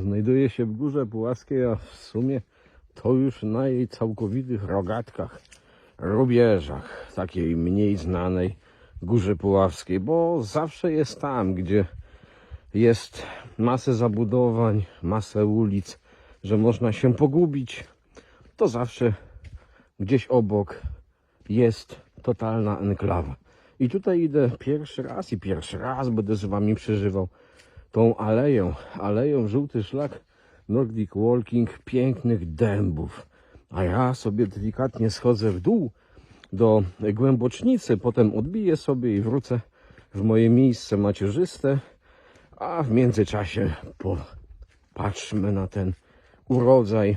znajduje się w Górze Puławskiej, a w sumie to już na jej całkowitych rogatkach, rubieżach, takiej mniej znanej Górze Puławskiej, bo zawsze jest tam, gdzie jest masę zabudowań, masę ulic, że można się pogubić, to zawsze gdzieś obok jest totalna enklawa. I tutaj idę pierwszy raz i pierwszy raz będę z wami przeżywał tą aleją, aleją żółty szlak Nordic Walking pięknych dębów. A ja sobie delikatnie schodzę w dół do głębocznicy, potem odbiję sobie i wrócę w moje miejsce macierzyste, a w międzyczasie popatrzmy na ten urodzaj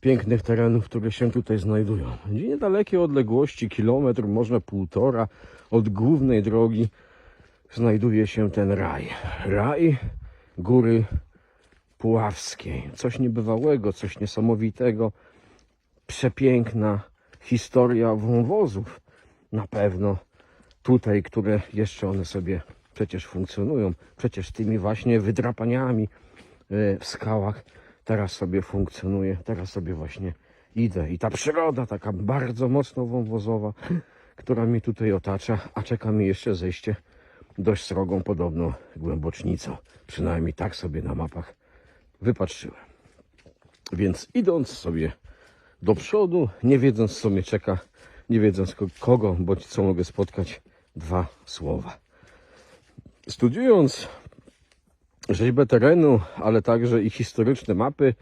pięknych terenów, które się tutaj znajdują. W niedalekiej odległości, kilometr, może półtora od głównej drogi, znajduje się ten raj. Raj Góry Puławskiej. Coś niebywałego, coś niesamowitego. Przepiękna historia wąwozów. Na pewno tutaj, które jeszcze one sobie przecież funkcjonują. Przecież tymi właśnie wydrapaniami e, w skałach teraz sobie funkcjonuje. Teraz sobie właśnie idę. I ta przyroda taka bardzo mocno wąwozowa, która mnie tutaj otacza, a czeka mi jeszcze zejście dość srogą podobno głębocznicą. Przynajmniej tak sobie na mapach wypatrzyłem. Więc idąc sobie do przodu, nie wiedząc co mnie czeka, nie wiedząc ko- kogo bądź co mogę spotkać, dwa słowa. Studiując rzeźbę terenu, ale także i historyczne mapy,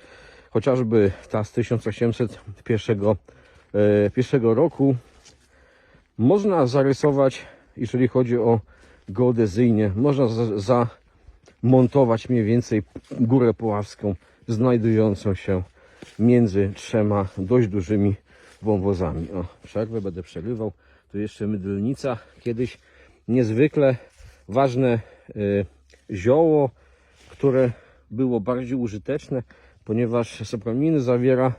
chociażby ta z 1801 e, roku, można zarysować, jeżeli chodzi o geodezyjnie, można za- zamontować mniej więcej górę puławską znajdującą się między trzema dość dużymi wąwozami. O, przerwę będę przerywał. Tu jeszcze mydlnica. Kiedyś niezwykle ważne y, zioło, które było bardziej użyteczne, ponieważ sopraniny zawiera,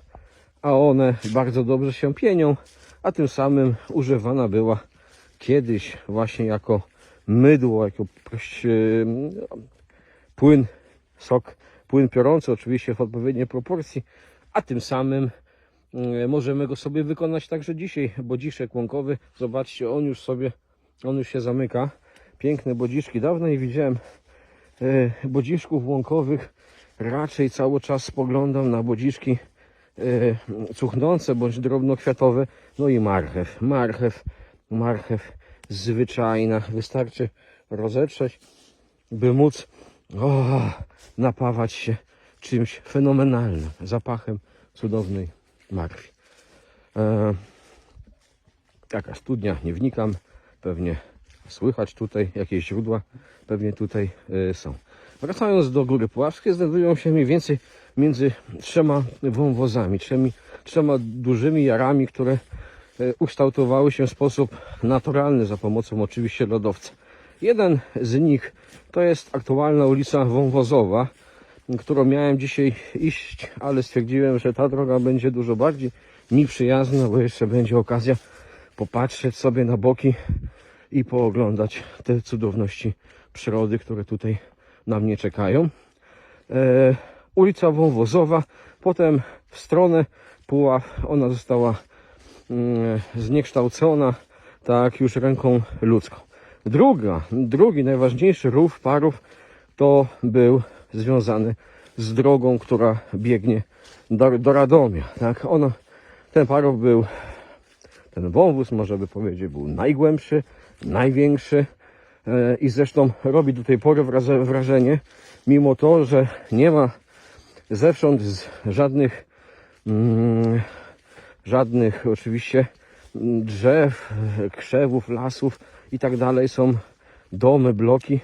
a one bardzo dobrze się pienią, a tym samym używana była kiedyś właśnie jako mydło, proś- y, płyn, sok, płyn piorący, oczywiście w odpowiedniej proporcji, a tym samym y, możemy go sobie wykonać także dzisiaj. Bodziszek łąkowy, zobaczcie, on już sobie, on już się zamyka. Piękne bodziszki. Dawno nie widziałem y, bodziszków łąkowych. Raczej cały czas spoglądam na bodziszki cuchnące bądź drobnokwiatowe. No i marchew. Marchew, marchew zwyczajna. Wystarczy rozetrzeć, by móc o, napawać się czymś fenomenalnym, zapachem cudownej marwi. E, jaka studnia, nie wnikam, pewnie słychać tutaj jakieś źródła, pewnie tutaj e, są. Wracając do Góry Puławskiej, znajdują się mniej więcej między trzema wąwozami, trzema dużymi jarami, które ukształtowały się w sposób naturalny za pomocą oczywiście lodowca. Jeden z nich to jest aktualna ulica Wąwozowa, którą miałem dzisiaj iść, ale stwierdziłem, że ta droga będzie dużo bardziej mi przyjazna, bo jeszcze będzie okazja popatrzeć sobie na boki i pooglądać te cudowności przyrody, które tutaj na mnie czekają. E, ulica Wąwozowa, potem w stronę Puław, ona została zniekształcona tak już ręką ludzką. Druga, drugi najważniejszy rów parów to był związany z drogą, która biegnie do, do Radomia. Tak? Ono, ten parów był, ten wąwóz, może by powiedzieć, był najgłębszy, największy e, i zresztą robi do tej pory wraże- wrażenie, mimo to, że nie ma zewsząd żadnych mm, żadnych oczywiście mm, drzew, e, krzewów, lasów i tak dalej. Są domy, bloki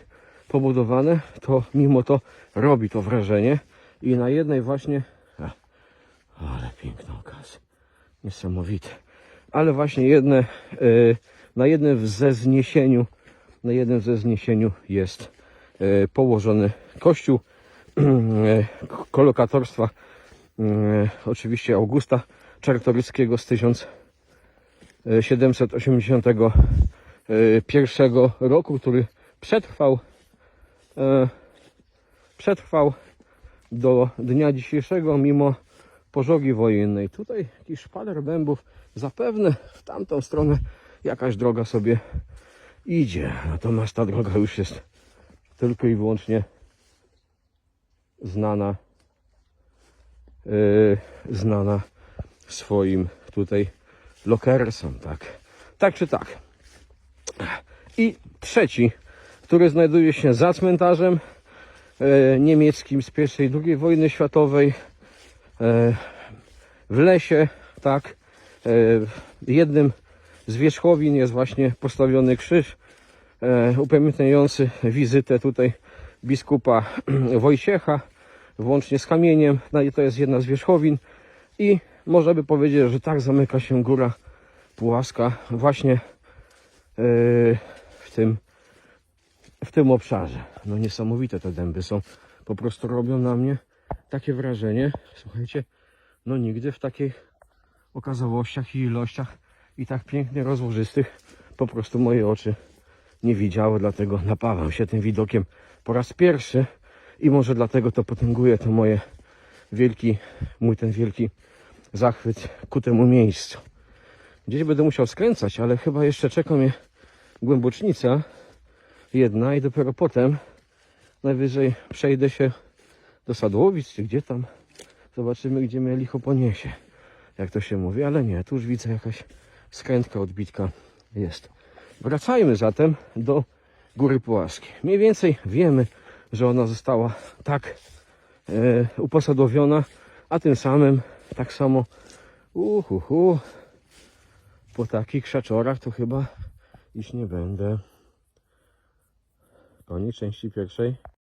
pobudowane, to mimo to robi to wrażenie. I na jednej właśnie ale piękna okazja niesamowite ale właśnie jedne y, na jednym ze zniesieniu na jednym ze zniesieniu jest y, położony kościół y, kolokatorstwa y, oczywiście Augusta Czartoryskiego z 1781 roku, który przetrwał e, przetrwał do dnia dzisiejszego mimo pożogi wojennej. Tutaj jakiś szpaler dębów, zapewne w tamtą stronę jakaś droga sobie idzie. Natomiast ta droga już jest tylko i wyłącznie znana yy, znana swoim tutaj lokersom, tak. Tak czy tak. I trzeci, który znajduje się za cmentarzem e, niemieckim z I i II wojny światowej e, w lesie, tak. E, jednym z wierzchowin jest właśnie postawiony krzyż e, upamiętniający wizytę tutaj biskupa Wojciecha włącznie z kamieniem. No i to jest jedna z wierzchowin i można by powiedzieć, że tak zamyka się góra Pułaska właśnie e, w tym w tym obszarze. No niesamowite te dęby są. Po prostu robią na mnie takie wrażenie. Słuchajcie, no nigdy w takich okazałościach i ilościach i tak pięknie rozłożystych po prostu moje oczy nie widziały, dlatego napawam się tym widokiem po raz pierwszy i może dlatego to potęguje to moje wielki, mój ten wielki zachwyt ku temu miejscu. Gdzieś będę musiał skręcać, ale chyba jeszcze czeka mnie głębocznica jedna i dopiero potem najwyżej przejdę się do Sadłowic, czy gdzie tam. Zobaczymy, gdzie mnie licho poniesie. Jak to się mówi, ale nie, tu już widzę jakaś skrętka, odbitka jest. Wracajmy zatem do Góry Pułaskiej. Mniej więcej wiemy, że ona została tak e, uposadowiona, a tym samym tak samo uhuhu, po takich krzaczorach to chyba iść nie będę. Koniec części pierwszej.